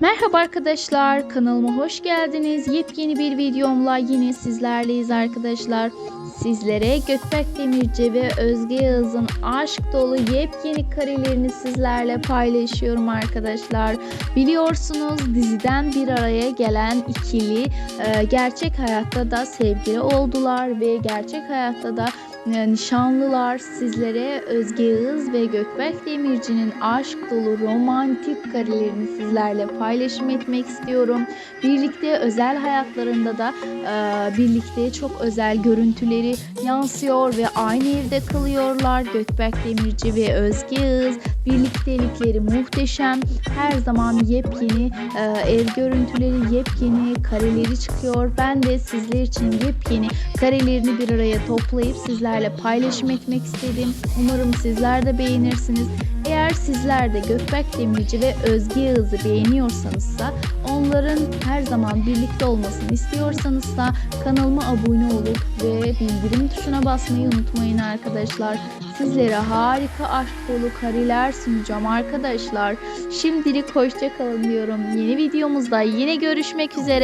Merhaba arkadaşlar, kanalıma hoş geldiniz. Yepyeni bir videomla yine sizlerleyiz arkadaşlar. Sizlere Gökberk Demirci ve Özge Yağız'ın aşk dolu yepyeni karelerini sizlerle paylaşıyorum arkadaşlar. Biliyorsunuz diziden bir araya gelen ikili e, gerçek hayatta da sevgili oldular ve gerçek hayatta da e, nişanlılar sizlere Özge Yağız ve Gökberk Demirci'nin aşk dolu romantik karelerini sizlerle paylaşım etmek istiyorum. Birlikte özel hayatlarında da e, birlikte çok özel görüntüleri yansıyor ve aynı evde kalıyorlar. Gökberk Demirci ve Özge Yağız birliktelikleri muhteşem. Her zaman yepyeni e, ev görüntüleri, yepyeni kareleri çıkıyor. Ben de sizler için yepyeni karelerini bir araya toplayıp sizlerle paylaşım etmek istedim. Umarım sizler de beğenirsiniz. Eğer sizler de Gökberk Demirci ve Özge Yağız'ı beğeniyorsanız da onların her zaman birlikte olmasını istiyorsanız da kanalıma abone olup ve bildirim tuşuna basmayı unutmayın arkadaşlar. Sizlere harika aşk dolu kareler sunacağım arkadaşlar. Şimdilik hoşça kalın diyorum. Yeni videomuzda yine görüşmek üzere.